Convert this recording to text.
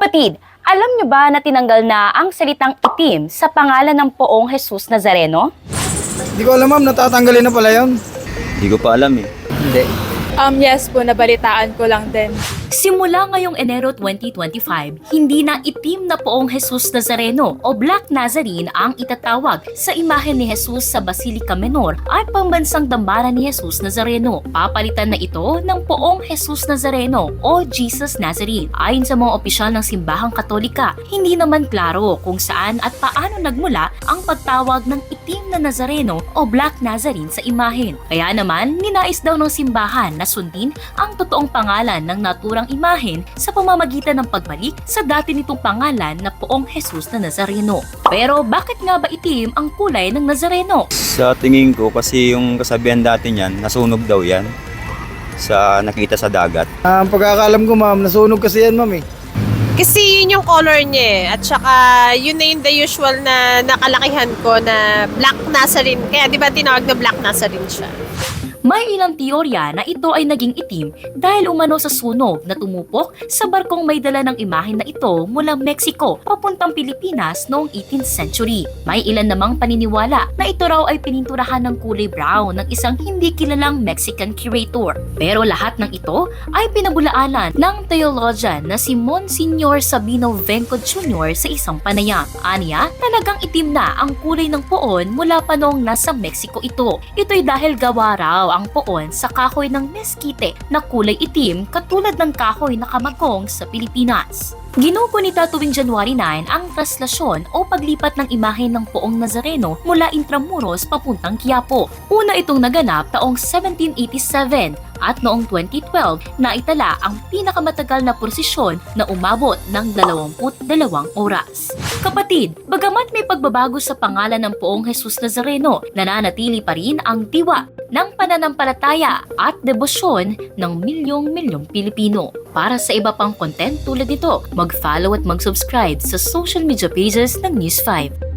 Kapatid, alam niyo ba na tinanggal na ang salitang itim sa pangalan ng poong Jesus Nazareno? Hindi ko alam ma'am, natatanggalin na pala yun. Hindi ko pa alam eh. Hindi. Um, yes po, nabalitaan ko lang din. Simula ngayong Enero 2025, hindi na itim na poong Jesus Nazareno o Black Nazarene ang itatawag sa imahen ni Jesus sa Basilica Menor at pambansang dambana ni Jesus Nazareno. Papalitan na ito ng poong Jesus Nazareno o Jesus Nazarene. Ayon sa mga opisyal ng simbahang katolika, hindi naman klaro kung saan at paano nagmula ang pagtawag ng itim na Nazareno o Black Nazarene sa imahen. Kaya naman, ninais daw ng simbahan na sundin ang totoong pangalan ng naturang imahen sa pamamagitan ng pagbalik sa dati nitong pangalan na poong Jesus na Nazareno. Pero bakit nga ba itim ang kulay ng Nazareno? Sa tingin ko kasi yung kasabihan dati niyan, nasunog daw yan sa nakita sa dagat. Ah, Ang pagkakalam ko ma'am, nasunog kasi yan ma'am eh. Kasi yun yung color niya eh. At saka yun na yung the usual na nakalakihan ko na Black Nazarene. Kaya di ba tinawag na Black Nazarene siya? May ilang teorya na ito ay naging itim dahil umano sa sunog na tumupok sa barkong may dala ng imahen na ito mula Mexico papuntang Pilipinas noong 18th century. May ilan namang paniniwala na ito raw ay pininturahan ng kulay brown ng isang hindi kilalang Mexican curator. Pero lahat ng ito ay pinabulaanan ng theologian na si Monsignor Sabino Venco Jr. sa isang panayam. Aniya, talagang itim na ang kulay ng poon mula pa noong nasa Mexico ito. Ito'y dahil gawa raw ang poon sa kahoy ng mesquite na kulay itim katulad ng kahoy na kamagong sa Pilipinas. Ginugo nito tuwing January 9 ang traslasyon o paglipat ng imahen ng poong Nazareno mula Intramuros papuntang Quiapo. Una itong naganap taong 1787 at noong 2012 naitala ang pinakamatagal na prosesyon na umabot ng 22 oras. Kapatid, bagamat may pagbabago sa pangalan ng poong Jesus Nazareno, nananatili pa rin ang tiwa ng pananampalataya at debosyon ng milyong-milyong Pilipino. Para sa iba pang content tulad nito, mag-follow at mag-subscribe sa social media pages ng News 5.